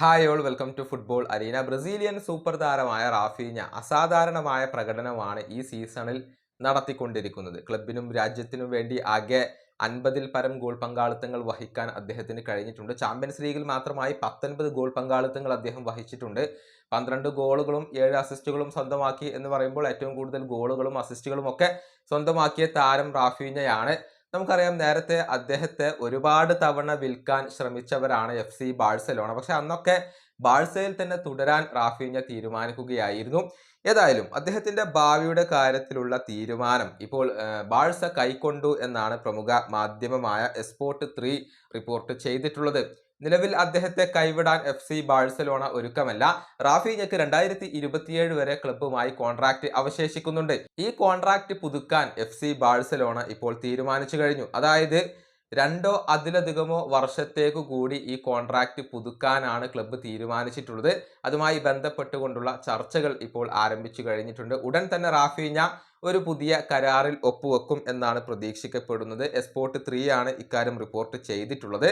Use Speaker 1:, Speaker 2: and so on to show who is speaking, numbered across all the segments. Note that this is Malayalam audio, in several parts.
Speaker 1: Hi all welcome to football arena Brazilian super താരമായ റാഫീഞ്ഞ അസാധാരണമായ പ്രകടനമാണ് ഈ സീസണിൽ നടത്തിക്കൊണ്ടിരിക്കുന്നത്. ക്ലബിനും രാജ്യത്തിനും വേണ്ടി ആകെ അൻപതിൽ പരം ഗോൾ പങ്കാളിത്തങ്ങൾ വഹിക്കാൻ അദ്ദേഹത്തിന് കഴിഞ്ഞിട്ടുണ്ട്. ചാമ്പ്യൻസ് ലീഗിൽ മാത്രമായി പത്തൊൻപത് ഗോൾ പങ്കാളിത്തങ്ങൾ അദ്ദേഹം വഹിച്ചിട്ടുണ്ട്. പന്ത്രണ്ട് ഗോളുകളും ഏഴ് അസിസ്റ്റുകളും സ്വന്തമാക്കി എന്ന് പറയുമ്പോൾ ഏറ്റവും കൂടുതൽ ഗോളുകളും അസിസ്റ്റുകളും ഒക്കെ സ്വന്തമാക്കിയ താരം റാഫീഞ്ഞയാണ്. നമുക്കറിയാം നേരത്തെ അദ്ദേഹത്തെ ഒരുപാട് തവണ വിൽക്കാൻ ശ്രമിച്ചവരാണ് എഫ് സി ബാഴ്സലോണ. പക്ഷെ അന്നൊക്കെ ബാഴ്സയിൽ തന്നെ തുടരാൻ റാഫീഞ്ഞ തീരുമാനിക്കുകയായിരുന്നു. ഏതായാലും അദ്ദേഹത്തിന്റെ ഭാവിയുടെ കാര്യത്തിലുള്ള തീരുമാനം ഇപ്പോൾ ബാഴ്സ കൈക്കൊണ്ടു എന്നാണ് പ്രമുഖ മാധ്യമമായ എസ്പോർട്ട് ത്രീ റിപ്പോർട്ട് ചെയ്തിട്ടുള്ളത്. നിലവിൽ അദ്ദേഹത്തെ കൈവിടാൻ എഫ് സി ബാഴ്സലോണ ഒരുക്കമല്ല. റാഫീഞ്ഞക്ക് രണ്ടായിരത്തി ഇരുപത്തിയേഴ് വരെ ക്ലബ്ബുമായി കോൺട്രാക്ട് അവശേഷിക്കുന്നുണ്ട്. ഈ കോൺട്രാക്ട് പുതുക്കാൻ എഫ് സി ബാഴ്സലോണ ഇപ്പോൾ തീരുമാനിച്ചു കഴിഞ്ഞു. അതായത് രണ്ടോ അതിലധികമോ വർഷത്തേക്കു കൂടി ഈ കോൺട്രാക്റ്റ് പുതുക്കാനാണ് ക്ലബ്ബ് തീരുമാനിച്ചിട്ടുള്ളത്. അതുമായി ബന്ധപ്പെട്ടുകൊണ്ടുള്ള ചർച്ചകൾ ഇപ്പോൾ ആരംഭിച്ചു കഴിഞ്ഞിട്ടുണ്ട്. ഉടൻ തന്നെ റാഫീഞ്ഞ ഒരു പുതിയ കരാറിൽ ഒപ്പുവെക്കും എന്നാണ് പ്രതീക്ഷിക്കപ്പെടുന്നത്. എസ്പോർട്ട് ത്രീ ആണ് ഇക്കാര്യം റിപ്പോർട്ട് ചെയ്തിട്ടുള്ളത്.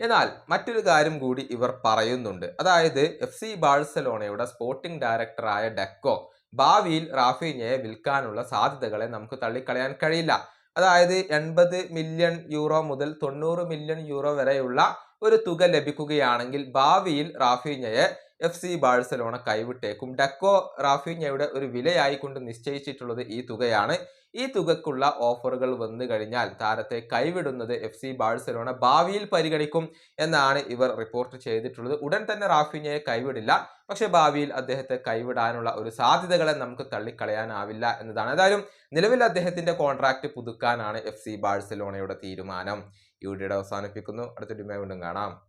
Speaker 1: എന്നാൽ മറ്റൊരു കാര്യം കൂടി ഇവർ പറയുന്നുണ്ട്. അതായത് എഫ് സി ബാഴ്സലോണയുടെ സ്പോർട്ടിംഗ് ഡയറക്ടറായ ഡെക്കോ ഭാവിയിൽ റാഫീഞ്ഞയെ വിൽക്കാനുള്ള സാധ്യതകളെ നമുക്ക് തള്ളിക്കളയാൻ കഴിയില്ല. അതായത് എൺപത് മില്യൺ യൂറോ മുതൽ തൊണ്ണൂറ് മില്യൺ യൂറോ വരെയുള്ള ഒരു തുക ലഭിക്കുകയാണെങ്കിൽ ഭാവിയിൽ റാഫീഞ്ഞയെ എഫ് സി ബാഴ്സലോണ കൈവിട്ടേക്കും. ഡക്കോ റാഫിഞ്ഞയുടെ ഒരു വിലയായിക്കൊണ്ട് നിശ്ചയിച്ചിട്ടുള്ളത് ഈ തുകയാണ്. ഈ തുകക്കുള്ള ഓഫറുകൾ വന്നു കഴിഞ്ഞാൽ താരത്തെ കൈവിടുന്നത് എഫ് സി ബാഴ്സലോണ ഭാവിയിൽ പരിഗണിക്കും എന്നാണ് ഇവർ റിപ്പോർട്ട് ചെയ്തിട്ടുള്ളത്. ഉടൻ തന്നെ റാഫിഞ്ഞയെ കൈവിടില്ല. പക്ഷെ ഭാവിയിൽ അദ്ദേഹത്തെ കൈവിടാനുള്ള ഒരു സാധ്യതകളെ നമുക്ക് തള്ളിക്കളയാനാവില്ല എന്നതാണ്. ഏതായാലും നിലവിൽ അദ്ദേഹത്തിന്റെ കോൺട്രാക്ട് പുതുക്കാനാണ് എഫ് സി ബാഴ്സലോണയുടെ തീരുമാനം. ഈ വീഡിയോയുടെ അവസാനിപ്പിക്കുന്നു. അടുത്ത വീണ്ടും കാണാം.